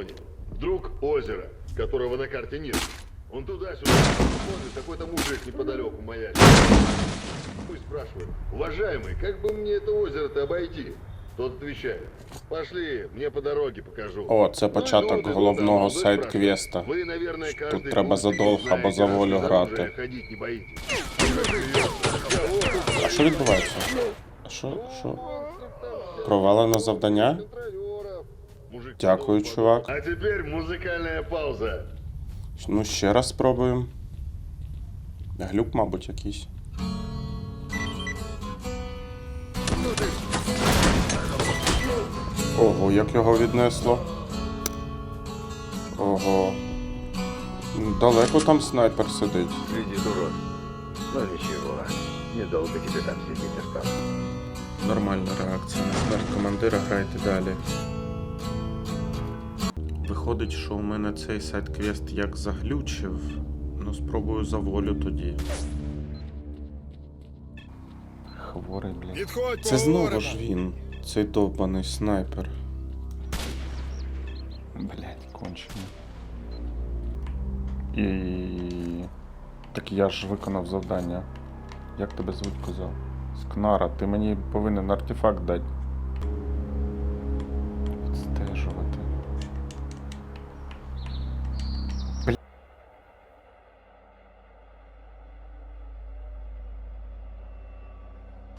склоне. Вдруг озеро, которого на карте нет. Он туда-сюда смотрит, какой-то мужик неподалеку маячит. Пусть спрашивает, уважаемый, как бы мне это озеро-то обойти? Тот отвечает, пошли, мне по дороге покажу. О, це Ну, початок люди головного туда, ну, сайт-квеста. Ви, наверное, Тут каждый треба пункт за долг знаєте, або за волю раз без грати. оружия ходить не боитесь. А що відбувається? А що? Що? Провалене завдання? Мужик Дякую, чувак. А теперь музыкальная пауза. Ну, ще раз спробуємо. Глюк, мабуть, якийсь. Ого, як його віднесло. Ого. Далеко там снайпер сидить. Среди дурак. Ну ничего, недолго тебе там сидеть осталось. Нормальна реакція на смерть командира, грайте далі. Виходить, що у мене цей сайт-квест як заглючив. Ну, спробую за волю тоді. Хворий, блін. Відходь, Це знову ж він, цей довбаний снайпер. Блять, кончений. І. Так я ж виконав завдання. Як тебе звуть коза? Скнара, ти мені повинен артефакт дати.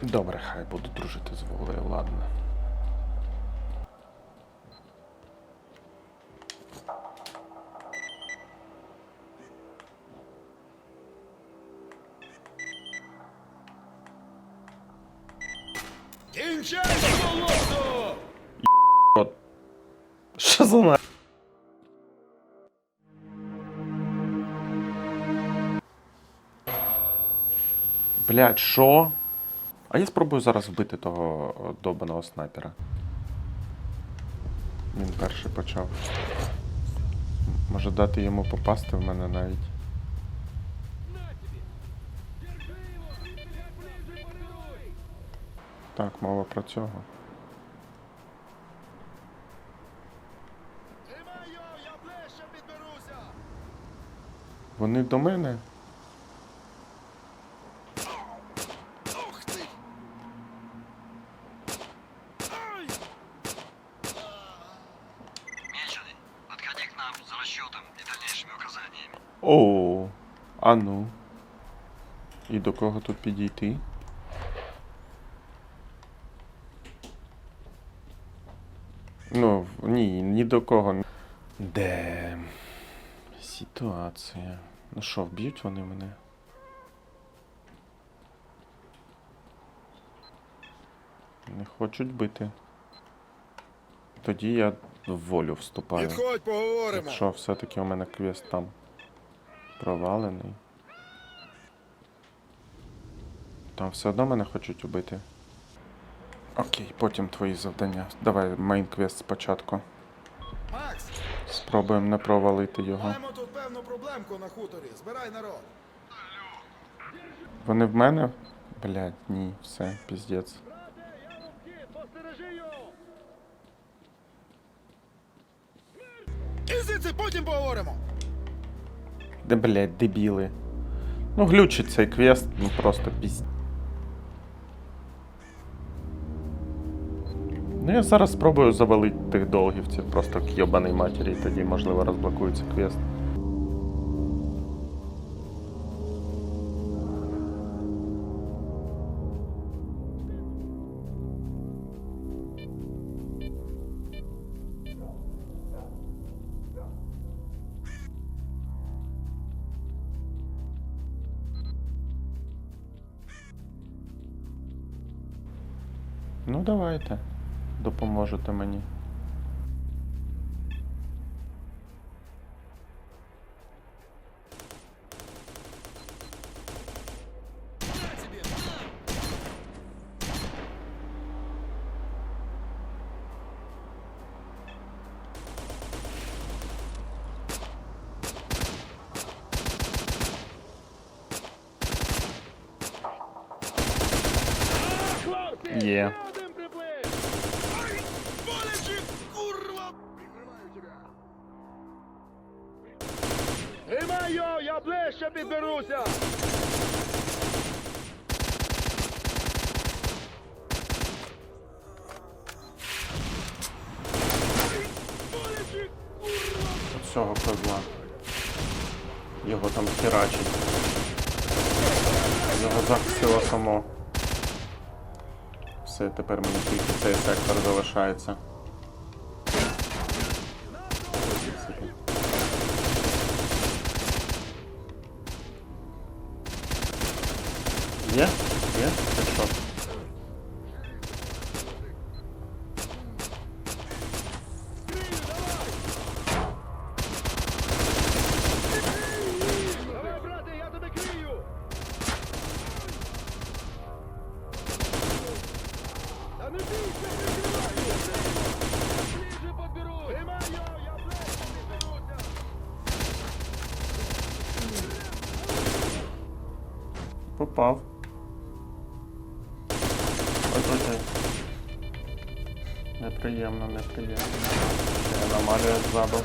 Добре, хай буду дружити з волею, ладно. Кінчай! Що за на... Блять, що? А я спробую зараз вбити того добаного снайпера. Він перший почав. Може дати йому попасти в мене навіть. Так, мова про цього. Тримай його, я ближче підберуся! Вони до мене. Расчетом и дальнейшими указаниями. О, а ну. І до кого тут підійти? Ну, ні, ні до кого. Де ситуація. Ну що, вб'ють вони мене? Не хочуть бити. Тоді я в волю вступаю. Відходь, поговоримо! Якщо все-таки у мене квест там провалений. Там все одно мене хочуть убити. Окей, потім твої завдання. Давай мейн квест спочатку. Макс, Спробуємо не провалити його. маємо тут певну проблемку на хуторі. Збирай народ. Вони в мене? Блядь, ні, все, піздець. Де, блядь, дебіли. Ну, глючить цей квест, ну просто пізд. Ну, я зараз спробую завалити тих долгівців просто к йобаній матері, і тоді, можливо, розблокується квест. Ну, давайте. Допоможете мені. Є. ближче підберуся! Цього козла. Його там херачить. Його захистило само. Все, тепер мені тільки цей сектор залишається. Я ближче підберуся! Попав. Неприємно, неприємно. Ще аномалія ззаду.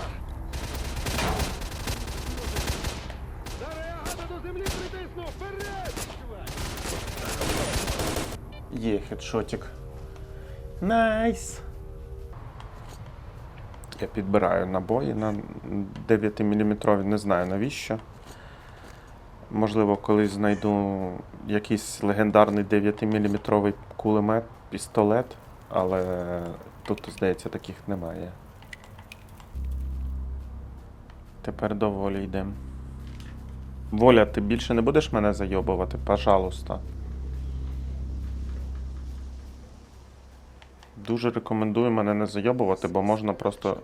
Є хедшотик. Найс. Я підбираю набої на 9 мм, не знаю навіщо. Можливо, колись знайду якийсь легендарний 9 мм кулемет, пістолет, але тут, здається, таких немає. Тепер до волі йдемо. Воля, ти більше не будеш мене зайобувати? Пожалуйста. Дуже рекомендую мене не зайобувати, бо можна просто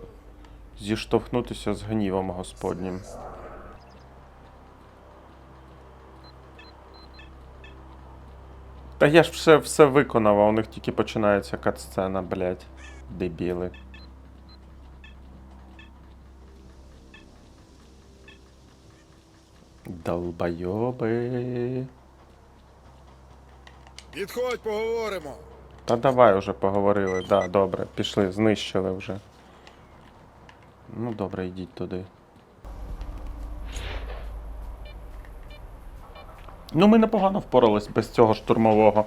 зіштовхнутися з гнівом Господнім. Та я ж все, все виконав, а у них тільки починається катсцена, блядь. Дебіли. Долбойоби. Підходь, поговоримо. Та давай уже поговорили. Да, добре, пішли, знищили вже. Ну добре, йдіть туди. Ну, ми непогано впорались без цього штурмового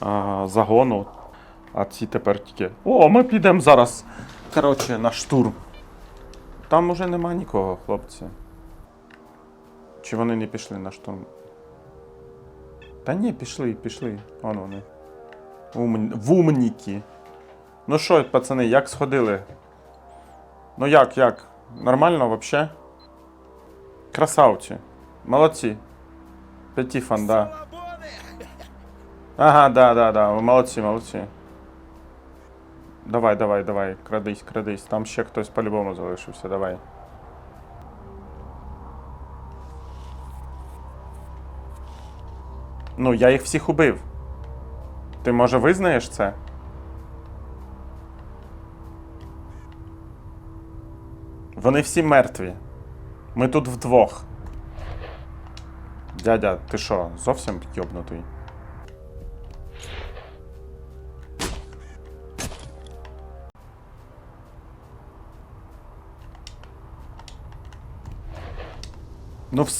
а, загону. А ці тепер тільки. О, ми підемо зараз. Коротше, на штурм. Там уже нема нікого, хлопці. Чи вони не пішли на штурм? Та ні, пішли, пішли. Вон вони. Ум... Вумніки. Ну що, пацани, як сходили? Ну як, як? Нормально вообще? Красавці. Молодці. Петіфан, да. Ага, да, да, да. Молодці, молодці. Давай, давай, давай. Крадись, крадись. Там ще хтось по-любому залишився, давай. Ну, я їх всіх убив. Ти може визнаєш це? Вони всі мертві. Ми тут вдвох. Дядя, ти що, зовсім йобнутий? Ну все.